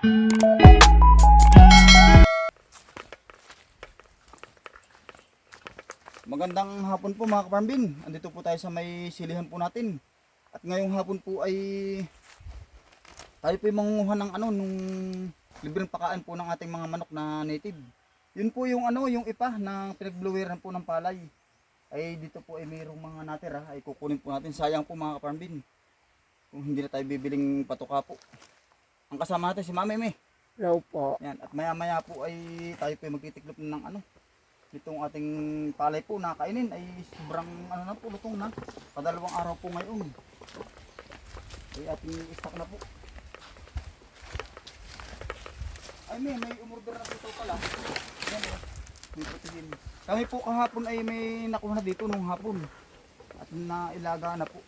Magandang hapon po mga kaparmbin. Andito po tayo sa may silihan po natin. At ngayong hapon po ay tayo po mangunguha ng ano nung libreng pakaan po ng ating mga manok na native. Yun po yung ano yung ipa na pinagbluweran po ng palay. Ay dito po ay mayroong mga natira ay kukunin po natin. Sayang po mga kaparmbin. Kung hindi na tayo bibiling patuka po. Ang kasama natin si Mami May. Hello po. Yan, at maya maya po ay tayo po ay magtitiklop ng ano. Itong ating palay po na kainin ay sobrang ano na po, lutong na. Padalawang araw po ngayon. Ay ating stock na po. Ay may, may umorder na po ito pala. Yan eh, may protein. Kami po kahapon ay may nakuha na dito nung hapon. At nailaga na po.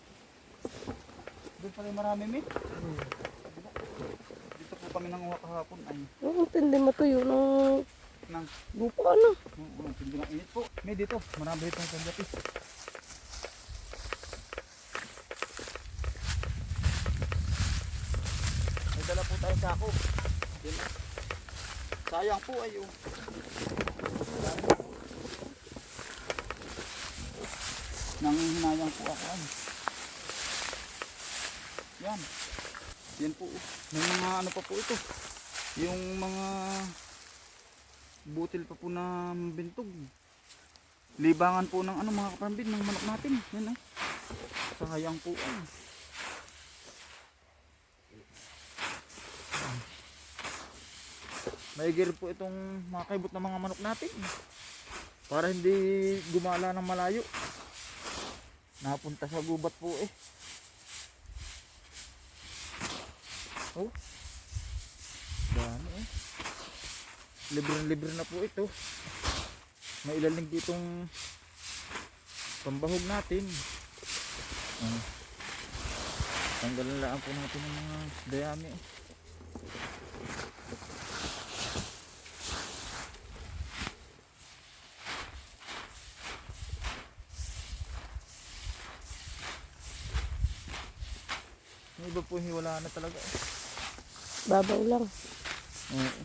Doon pala yung marami may. Dito kami nanguha kahapon ay Ang tindi mo to yun ng nang lupa ano. Oo, oh, tindi ng init po. May dito, marami dito ang sanggapis. May dala po tayo sako. Sayang po ay oh. Nanghihinayang po ako ay. Yan. Yan po. oh. May mga ano pa po ito. Yung mga butil pa po na bintog. Libangan po ng ano mga kaparambin ng manok natin. Yan eh. Sayang po ay. Maigir po itong makaibot ng mga manok natin. Para hindi gumala ng malayo. Napunta sa gubat po eh. Oh. Dami eh libre-libre na po ito. May ilalim ditong pambahog natin. Uh, tanggalan lang po natin ng mga dayami. Yung iba po hiwala na talaga eh. Babaw lang. Oo.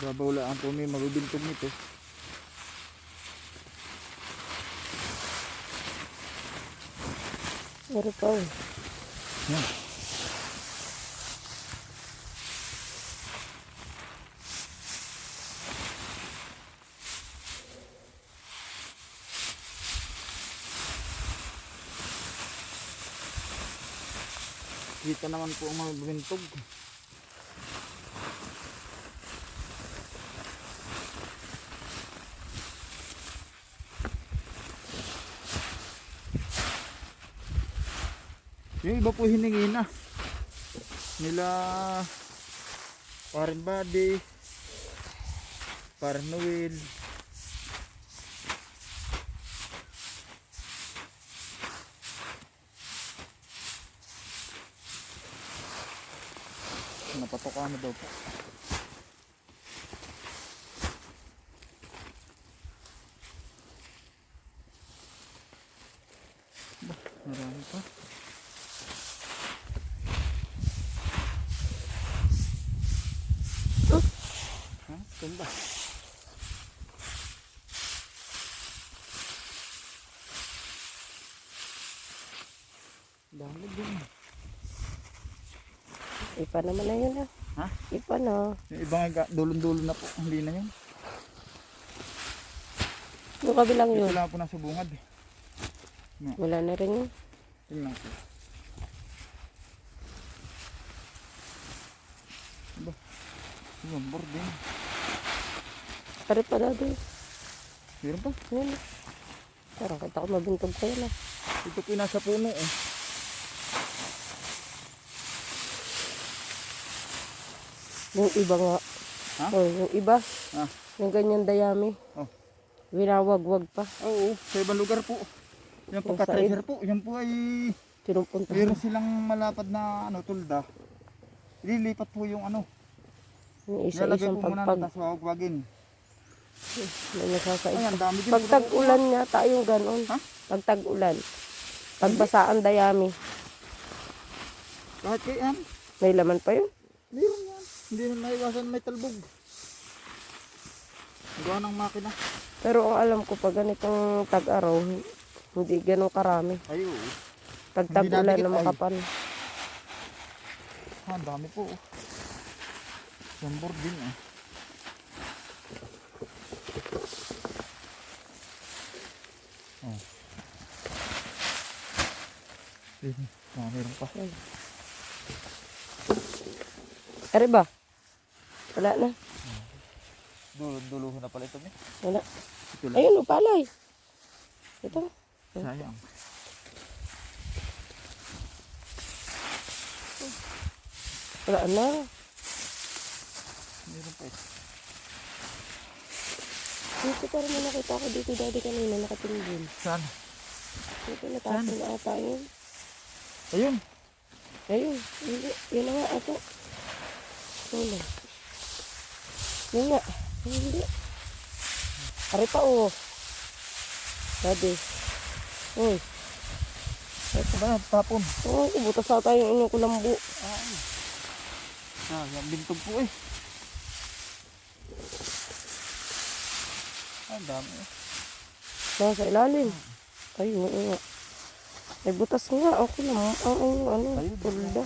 Babawlaan po may mabibintog nito. Meron pa oh. Yan. Kita naman po mga bintog. Yung iba po hiningi na. Nila Parin Body, Parin Noel. Napatoka na daw po. Bah, marami pa. Ha? Tumba. Dami din. Ipa naman na yun ah. Ha? Ipa na. Yung ibang iga- dulon-dulon na po. Hindi na yun. Yung kabilang yun. lang po nasa bungad. eh. Wala na rin yun. Tingnan ko. Ba? Yung din. Pare pa dati. Meron pa. Yun. Parang kita ko mabintog kayo na. Ito po yung nasa puno eh. Yung iba nga. Ha? Oh, yung iba. Ah. Yung ganyan dayami. Oh. Winawag-wag pa. Oo, sa ibang lugar po. Po Yung sa ka-treasure po. Yan po ay Sinupunta. meron silang malapad na ano tulda. Ililipat po yung ano. Yung Nilalagay isa-isang po muna pagpag. tapos wawagwagin. May nasasaid. Ayan, dami din. Pag tag-ulan nga tayong ganon. Ha? Pag tag-ulan. Pagbasaan dayami. Kahit kay yan. May laman pa yun. Meron. Hindi na naiwasan may talbog. Gawa ng makina. Pero ang alam ko pag ganitong tag-araw, hindi ganun karami. Ay, oo. Tag-tag-ulan na makapal. Ah, ang dami po. oh. Yung board din eh. Oh. Din. Ah, meron pa. Ari ba? Wala na. Dulo-duluhan na pala ito eh. Wala. Ito lang. Ayun, o, palay. Ito. Sayang. Wala na. Meron pa ito. Dito parang may nakita ko dito daddy kanina nakatingin. Saan? Dito natapon na ata yun. Ayun. Ayun. Yun na nga ata. Wala. Nga. Hindi. Ari pa oh. Daddy. Uy. Ito ba? Tapon. Oh, butas na tayo yung inyong kulambu. Ay. Ah, yung bintog po eh. Ang dami eh. Nasa ilalim. Ay, oo nga. May butas nga. Okay lang. Ang ano. Ayun, Pulda.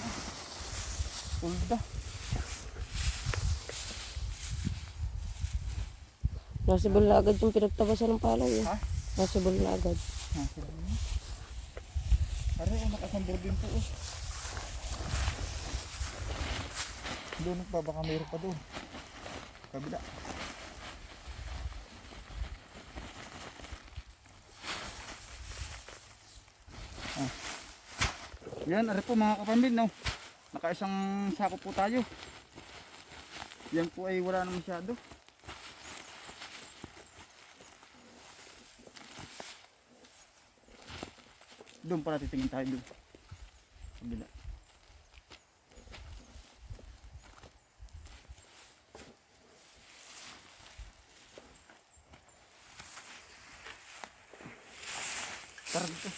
Nasibol na agad yung pinagtabasan ng palay. Eh. Ha? Nasibol na agad. Sila na. Aray, oh, din po eh. Doon pa, baka mayroon pa doon. Kabila. Ah. Yan, ari po mga kapamilya, no? Nakaisang sako po tayo. Yan po ay wala na masyado. Doon pala titingin tayo doon. Kabila. Tara dito.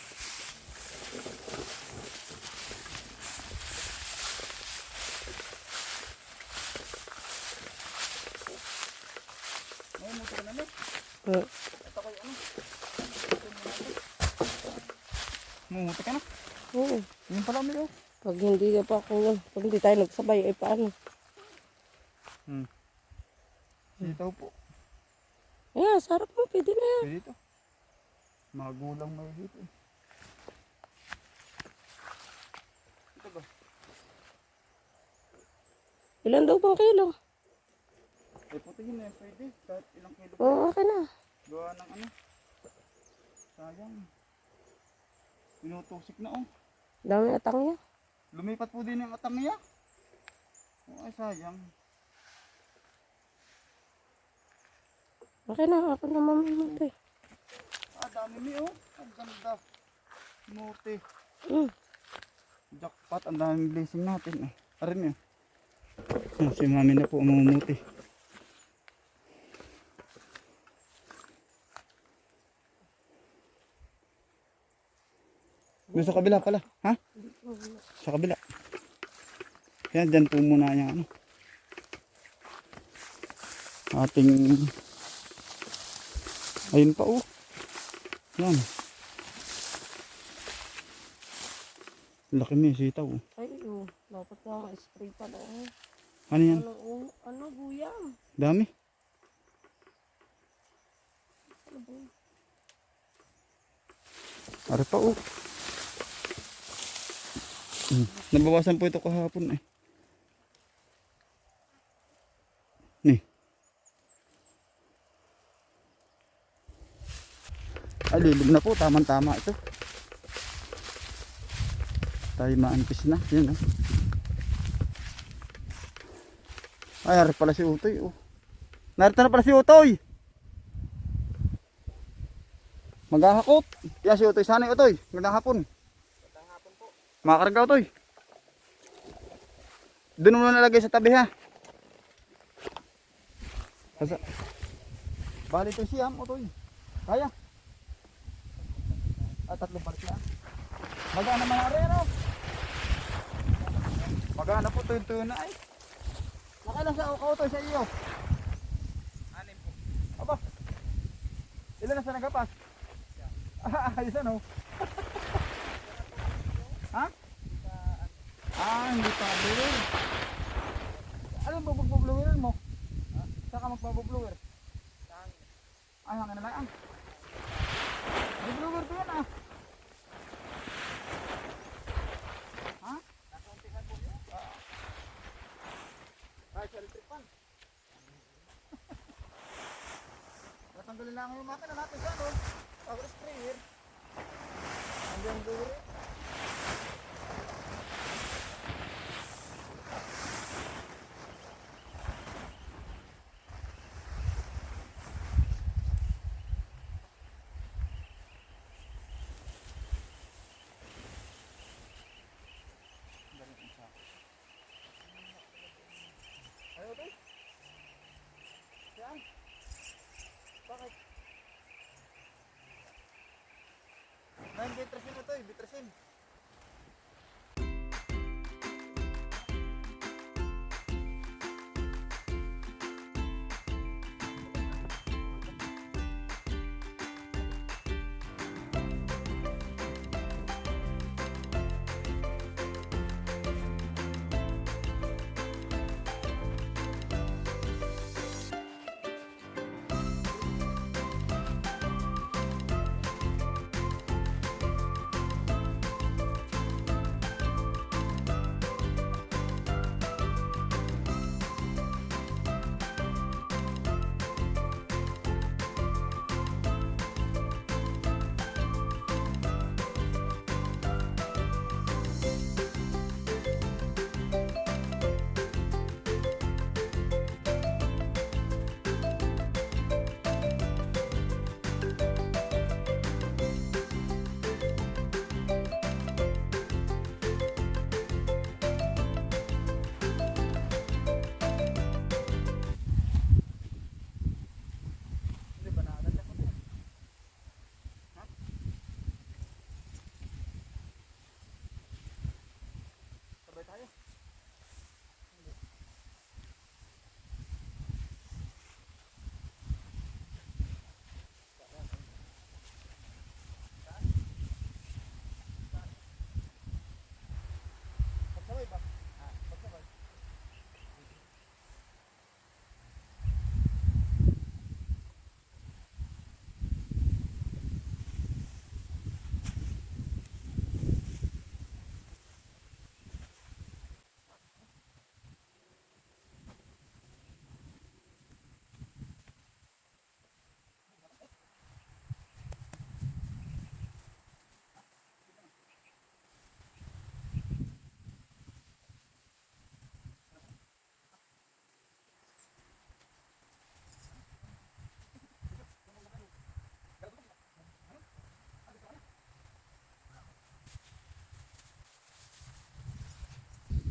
Ay, muto ka na ulit. Eh, Ito ko yung ano. Mumuti ka na. Oo. Yun pala ulit oh. Pag hindi ka pa kung pag hindi tayo nagsabay, ay paano? Hmm. Sitaw po. Ayan, sarap mo. Pwede na yan. Pwede dito. Magulang mo dito. eh. Ito ba? Ilan daw pang kilo? Eh, putingin na yan. Pwede. Kahit ilang kilo. Oo, okay na. Gawa ng ano. Sayang. Pinutusik na oh. Dami atang niya. Lumipat po din yung atang niya. Oh, ay sayang. Okay na, ako na mamimutay. Ah, dami mi oh. Ang ganda. Muti. Mm. Jackpot. Ang daming blessing natin eh. Arin eh. Oh, si mami na po ang Doon sa kabila pala. Ha? Sa kabila. Kaya dyan po muna yung ano. Ating ayun pa oh. Yan. Laki mo yung sitaw. oh. Ay, oo. Dapat nga ma-spray pa na. oh. Ano yan? Ano, oh, ano, guyam? Dami. Ano ba? Ari pa oh. Nabawasan po ito kahapon eh. Ni. Ay, lilig na po. Tamang-tama ito. Tayo maanpis na. Yun oh. Ay, ari pala si Utoy oh. Narito na pala si Utoy. Maghahakot. Yan si Utoy. Sana yung Utoy. Magandang hapon. Magandang hapon po. Makakarga Utoy. Doon mo na nalagay sa tabi ha. Kasa. Bali ito siyam Utoy. Kaya. At tatlong balik na. Magaan naman ari ano. Magana po tuyo-tuyo na ay. Nakailan sa kautoy sa iyo? Anim po. Aba. Ilan na sa nagapas? Ah, ayos ano? ha? Ah, hindi pa blower. Ano ba magbubloweran mo? Ha? Saan ka magbublower? Ay, hangin na lang. ah. May blower pa yan ah. Ha? Nakuntihan po yun. Ay, sa electric. Natanggalin lang yung makina natin sa ano. Power sprayer. Andiyan blower eh. Ayaw to? Yan. Bakit? Ngayon bitrasin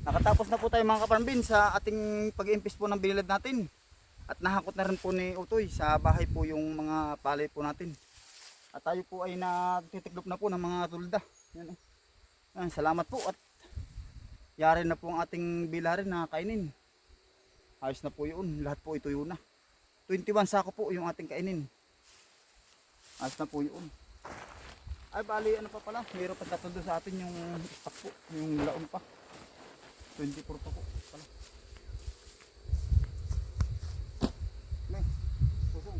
Nakatapos na po tayo mga kaparambin sa ating pag-iimpis po ng binilad natin. At nahakot na rin po ni Utoy sa bahay po yung mga palay po natin. At tayo po ay nagtitiklop na po ng mga tulda. Yan. Yan, salamat po at yari na po ang ating bilarin na kainin. Ayos na po yun. Lahat po ito yun na. 21 sako po yung ating kainin. Ayos na po yun. Ay bali ano pa pala. Mayroon pa tatlo sa atin yung stock po. Yung laon pa. 24 pa po pala. Ne, susong.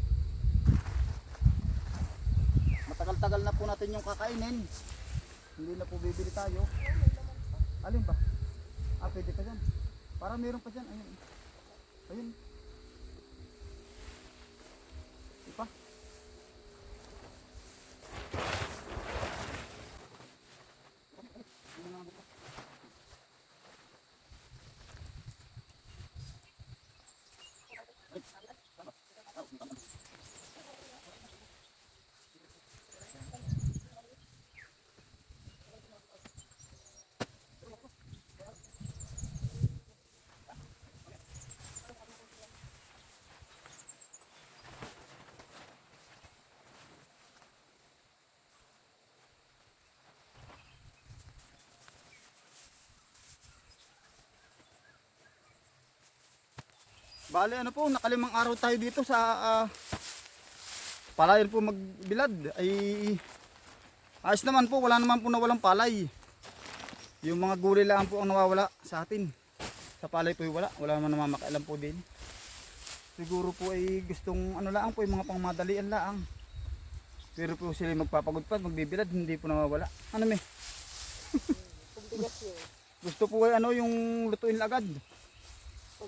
Matagal-tagal na po natin yung kakainin. Hindi na po bibili tayo. Alin ba? Ah, pwede pa dyan. Parang meron pa dyan. Ayun. Ayun. Bale, ano po, nakalimang araw tayo dito sa ah, palayan po magbilad. Ay, ayos naman po, wala naman po nawalang palay. Yung mga gulay lang po ang nawawala sa atin. Sa palay po wala, wala naman namamakailan po din. Siguro po ay gustong ano lang po, yung mga pangmadalian lang. Pero po sila magpapagod pa, magbibilad, hindi po nawawala. Ano yun. Gusto po ay ano yung lutuin agad.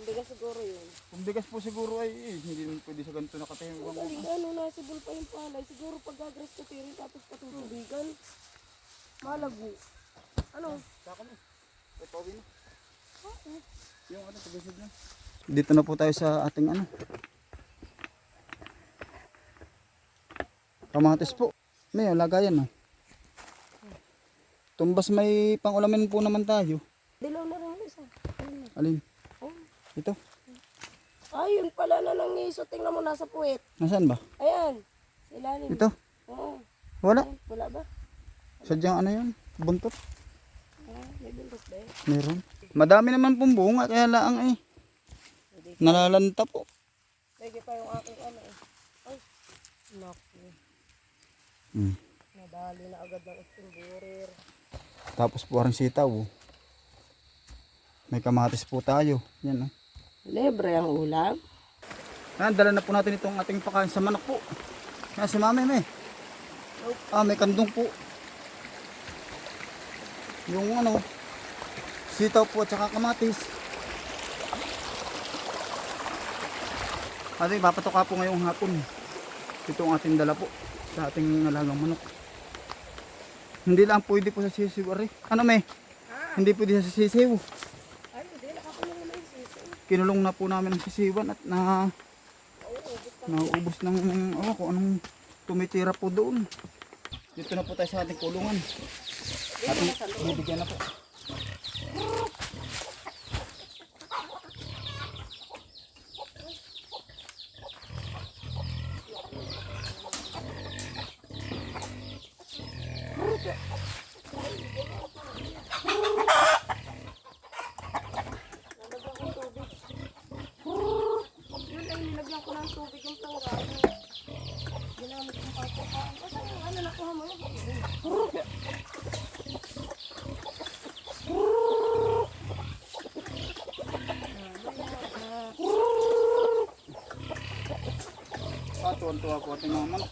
Pambigas siguro yun. Kung bigas po siguro ay eh, hindi naman pwede sa ganito nakatayo. Ang ano, nasibol pa yung palay. Siguro pag gagras ko tirin tapos patutubigan. Malago. Ano? Saka mo. Ay, pauwi na. Yung ano, pag na. Dito na po tayo sa ating ano. Kamatis po. May lagayan no. Tumbas may pangulamin po naman tayo. Dilaw na rin isa. Na. Alin? Ito. Ayun pala na ng iso. Tingnan mo nasa puwet. Nasaan ba? Ayan. Ilalim. Ito. Oo. Wala. Ay, Wala ba? Sadyang ano yun? Buntot. Ah, may buntos ba yun? Meron. Madami naman pong bunga kaya laang eh. Nalalanta po. Lagi pa yung aking ano eh. Ay. Naku. Hmm. Nadali na agad ng istimburir. Tapos po ang sitaw. oh. May kamatis po tayo. Yan oh. Libre ang ulam. Ayan, dala na po natin itong ating pakain sa manok po. Yan si mami may. Ah, may kandong po. Yung ano, sitaw po at saka kamatis. Ating papatoka po ngayong hapon. Ito ang ating dala po sa ating alagang manok. Hindi lang pwede po sa sisiw. Ano may? Hindi pwede sa sisiw. Ay, hindi. Nakakulong na yung sisi. Kinulong na po namin ang sisiwan at na nauubos ng oh, kung anong tumitira po doon. Dito na po tayo sa ating kulungan. Ating bibigyan na po. Yun ay nilagyan ko ng tubig yung tanggal. Ginamit yung papakaan. Basta yung ano nakuha mo yun. Tuwan-tuwa po ating mga manok.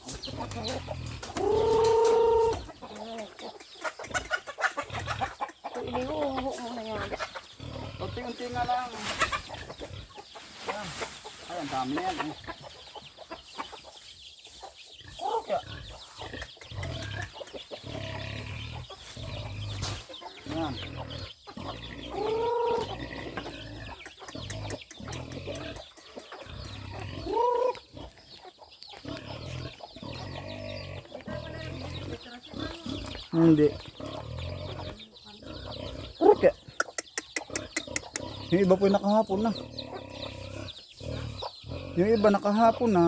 Ito ilihuho mo na yan. Unti-unti nga lang. Ayan. Ay, ang dami na yan. Eh. Okay. Yan. Hindi. Okay. Yung iba po yung nakahapon na. Yung iba nakahapon na.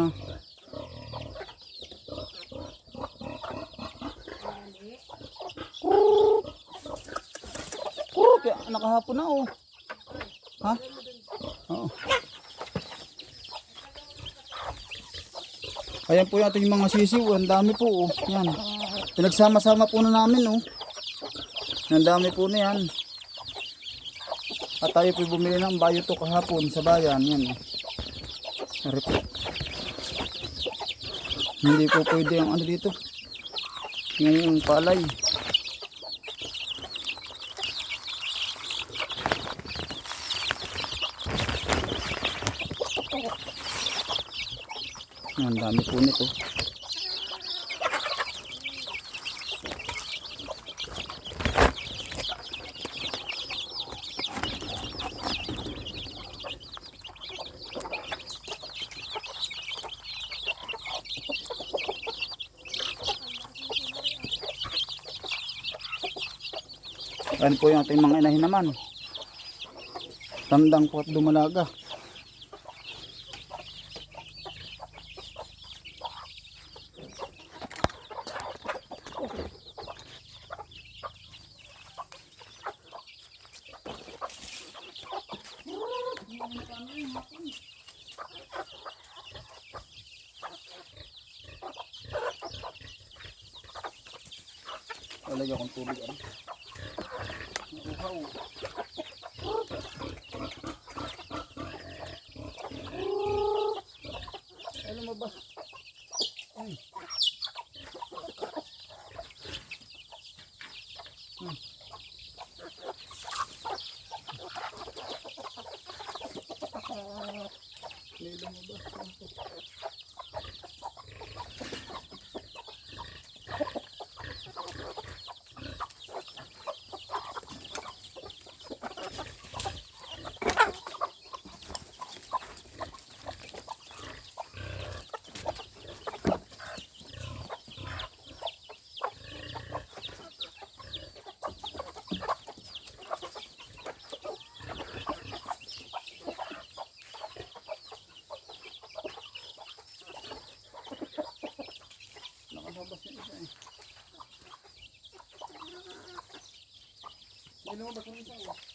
Kaya nakahapon na oh. Ha? Oo. Ayan po yung ating mga sisiw. Ang dami po oh. Yan. Pinagsama-sama po na namin oh. Ang dami po na yan. At tayo po bumili ng bayo to kahapon sa bayan. Yan. oh. Sorry po. Hindi po pwede ang ano dito. Yung palay. Ang dami po nito. Ayan po yung ating mga inahin naman. Tandang po at dumalaga. Lalagyan kong tubig. Ano? Nauhaw. Ay, lumabas. Ini untuk.